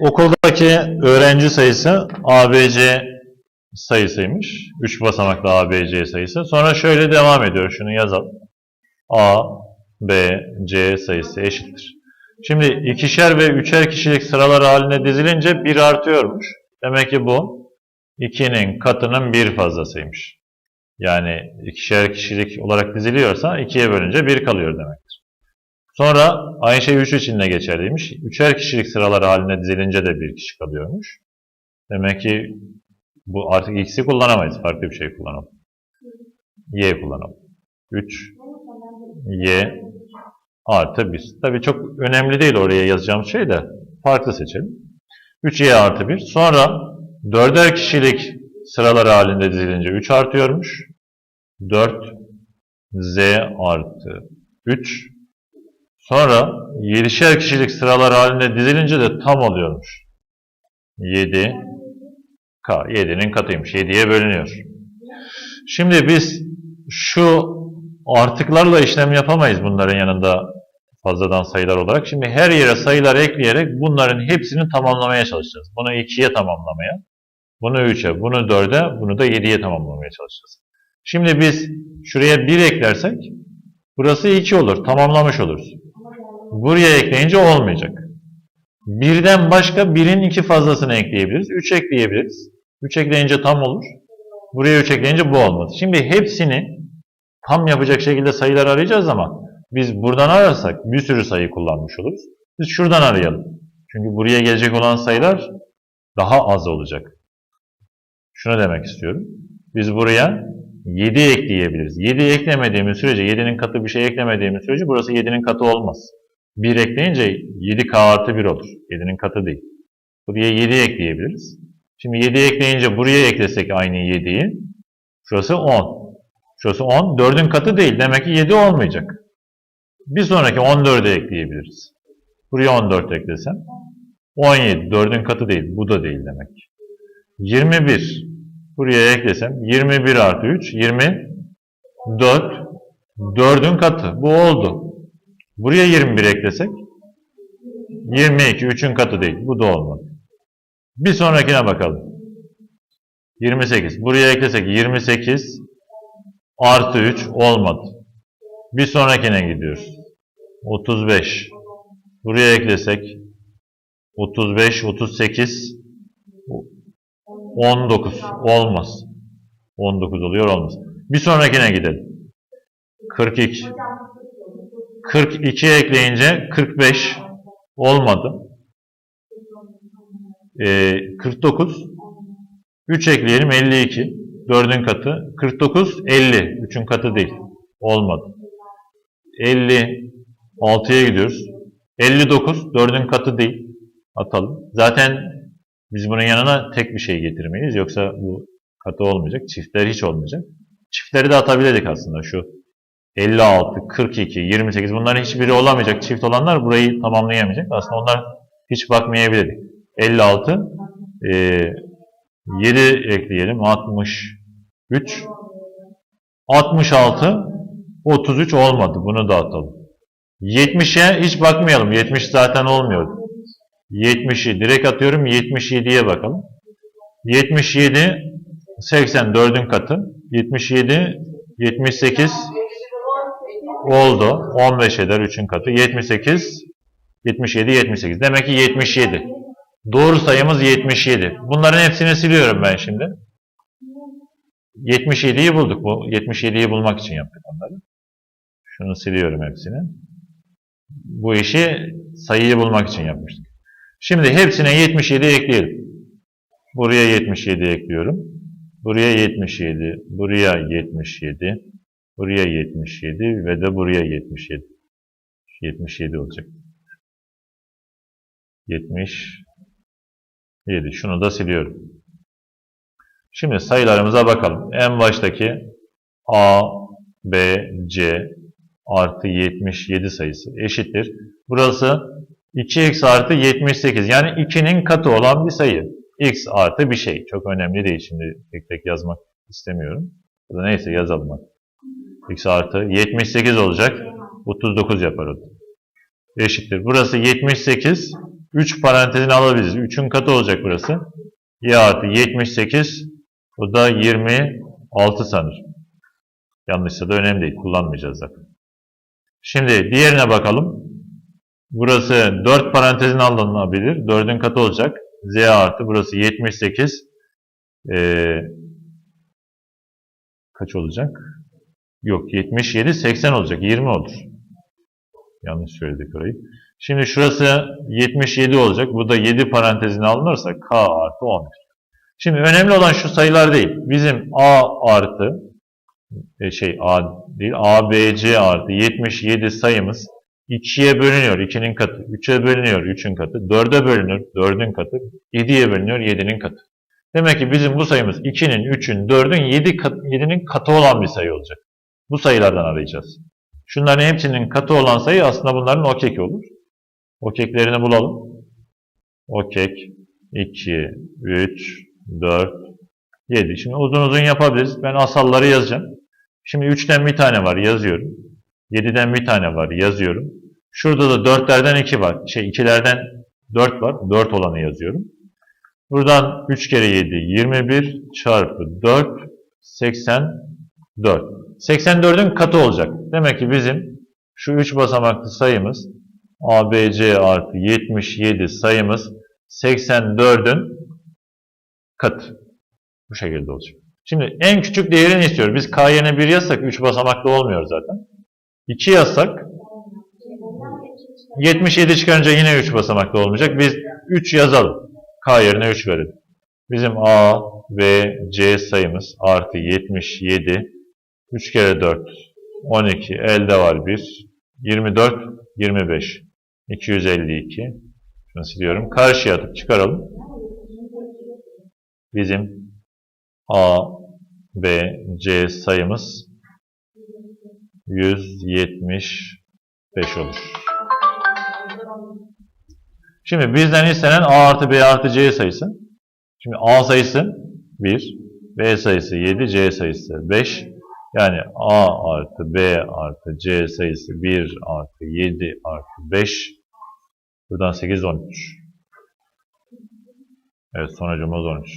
okuldaki öğrenci sayısı ABC sayısıymış. 3 basamaklı ABC sayısı. Sonra şöyle devam ediyor. Şunu yazalım. A, B, C sayısı eşittir. Şimdi ikişer ve üçer kişilik sıralar haline dizilince 1 artıyormuş. Demek ki bu 2'nin katının bir fazlasıymış. Yani ikişer kişilik olarak diziliyorsa 2'ye bölünce 1 kalıyor demektir. Sonra aynı şey 3 için de geçerliymiş. Üçer kişilik sıralar haline dizilince de bir kişi kalıyormuş. Demek ki bu artık x'i kullanamayız. Farklı bir şey kullanalım. y kullanalım. 3 y artı 1. Tabii çok önemli değil oraya yazacağımız şey de farklı seçelim. 3y artı 1. Sonra dörder kişilik sıralar halinde dizilince 3 artıyormuş. 4 z artı 3 Sonra 7'şer kişilik sıralar halinde dizilince de tam oluyormuş. 7 K. 7'nin katıymış. 7'ye bölünüyor. Şimdi biz şu artıklarla işlem yapamayız bunların yanında fazladan sayılar olarak. Şimdi her yere sayılar ekleyerek bunların hepsini tamamlamaya çalışacağız. Bunu 2'ye tamamlamaya, bunu 3'e, bunu 4'e, bunu da 7'ye tamamlamaya çalışacağız. Şimdi biz şuraya 1 eklersek burası 2 olur. Tamamlamış oluruz. Buraya ekleyince olmayacak. Birden başka birin iki fazlasını ekleyebiliriz. 3 ekleyebiliriz. 3 ekleyince tam olur. Buraya 3 ekleyince bu olmaz. Şimdi hepsini tam yapacak şekilde sayılar arayacağız ama biz buradan ararsak bir sürü sayı kullanmış oluruz. Biz şuradan arayalım. Çünkü buraya gelecek olan sayılar daha az olacak. Şunu demek istiyorum. Biz buraya 7 ekleyebiliriz. 7 eklemediğimiz sürece, 7'nin katı bir şey eklemediğimiz sürece burası 7'nin katı olmaz. 1 ekleyince 7k artı 1 olur. 7'nin katı değil. Buraya 7 ekleyebiliriz. Şimdi 7 ekleyince buraya eklesek aynı 7'yi. Şurası 10. Şurası 10. 4'ün katı değil. Demek ki 7 olmayacak. Bir sonraki 14'e ekleyebiliriz. Buraya 14 eklesem. 17. 4'ün katı değil. Bu da değil demek. 21. Buraya eklesem. 21 artı 3. 24. 4'ün katı. Bu oldu. Buraya 21 eklesek 22, 3'ün katı değil. Bu da olmadı. Bir sonrakine bakalım. 28. Buraya eklesek 28 artı 3 olmadı. Bir sonrakine gidiyoruz. 35. Buraya eklesek 35, 38 19 olmaz. 19 oluyor olmaz. Bir sonrakine gidelim. 42. 42 ekleyince 45 olmadı. Ee, 49 3 ekleyelim 52 4'ün katı. 49 50 3'ün katı değil. Olmadı. 56'ya gidiyoruz. 59 4'ün katı değil. Atalım. Zaten biz bunun yanına tek bir şey getirmeyiz. Yoksa bu katı olmayacak. Çiftler hiç olmayacak. Çiftleri de atabilirdik aslında şu 56, 42, 28 bunların hiçbiri olamayacak. Çift olanlar burayı tamamlayamayacak. Aslında onlar hiç bakmayabilirdik. 56, e, 7 ekleyelim. 63, 66, 33 olmadı. Bunu da atalım. 70'e hiç bakmayalım. 70 zaten olmuyor. 70'i direkt atıyorum. 77'ye bakalım. 77, 84'ün katı. 77, 78, Oldu. 15 eder 3'ün katı. 78, 77, 78. Demek ki 77. Doğru sayımız 77. Bunların hepsini siliyorum ben şimdi. 77'yi bulduk. Bu 77'yi bulmak için yaptık onları. Şunu siliyorum hepsini. Bu işi sayıyı bulmak için yapmıştık. Şimdi hepsine 77 ekleyelim. Buraya 77 ekliyorum. Buraya 77, buraya 77, Buraya 77 ve de buraya 77. 77 olacak. 77. Şunu da siliyorum. Şimdi sayılarımıza bakalım. En baştaki A, B, C artı 77 sayısı eşittir. Burası 2x artı 78. Yani 2'nin katı olan bir sayı. x artı bir şey. Çok önemli değil. Şimdi tek tek yazmak istemiyorum. Neyse yazalım hadi x artı 78 olacak. 39 yapar o. Eşittir. Burası 78. 3 parantezini alabiliriz. 3'ün katı olacak burası. Y artı 78. Bu da 26 sanır. Yanlışsa da önemli değil. Kullanmayacağız zaten. Şimdi diğerine bakalım. Burası 4 parantezin alınabilir. 4'ün katı olacak. Z artı burası 78. Ee, kaç olacak? Yok 77 80 olacak. 20 olur. Yanlış söyledik orayı. Şimdi şurası 77 olacak. Bu da 7 parantezine alınırsa K artı 11. Şimdi önemli olan şu sayılar değil. Bizim A artı e, şey A değil A, B, C artı 77 sayımız 2'ye bölünüyor 2'nin katı, 3'e bölünüyor 3'ün katı, 4'e bölünür 4'ün katı, 7'ye bölünüyor 7'nin katı. Demek ki bizim bu sayımız 2'nin, 3'ün, 4'ün 7 kat, 7'nin katı olan bir sayı olacak. Bu sayılardan arayacağız. Şunların hepsinin katı olan sayı aslında bunların okeki olur. Okeklerini bulalım. Okek 2, 3, 4, 7. Şimdi uzun uzun yapabiliriz. Ben asalları yazacağım. Şimdi 3'ten bir tane var yazıyorum. 7'den bir tane var yazıyorum. Şurada da 4'lerden 2 var. Şey 2'lerden 4 var. 4 olanı yazıyorum. Buradan 3 kere 7 21 çarpı 4 84. 84'ün katı olacak. Demek ki bizim şu 3 basamaklı sayımız ABC artı 77 sayımız 84'ün katı. Bu şekilde olacak. Şimdi en küçük değerini istiyor. Biz K yerine 1 yazsak 3 basamaklı olmuyor zaten. 2 yazsak 77 çıkarınca yine 3 basamaklı olmayacak. Biz 3 yazalım. K yerine 3 verelim. Bizim A, B, C sayımız artı 77. 3 kere 4, 12. Elde var 1. 24, 25. 252. Şunu siliyorum. Karşıya atıp çıkaralım. Bizim A, B, C sayımız 175 olur. Şimdi bizden istenen A artı B artı C sayısı. Şimdi A sayısı 1, B sayısı 7, C sayısı 5. Yani A artı B artı C sayısı 1 artı 7 artı 5. Buradan 8, 13. Evet sonucumuz 13.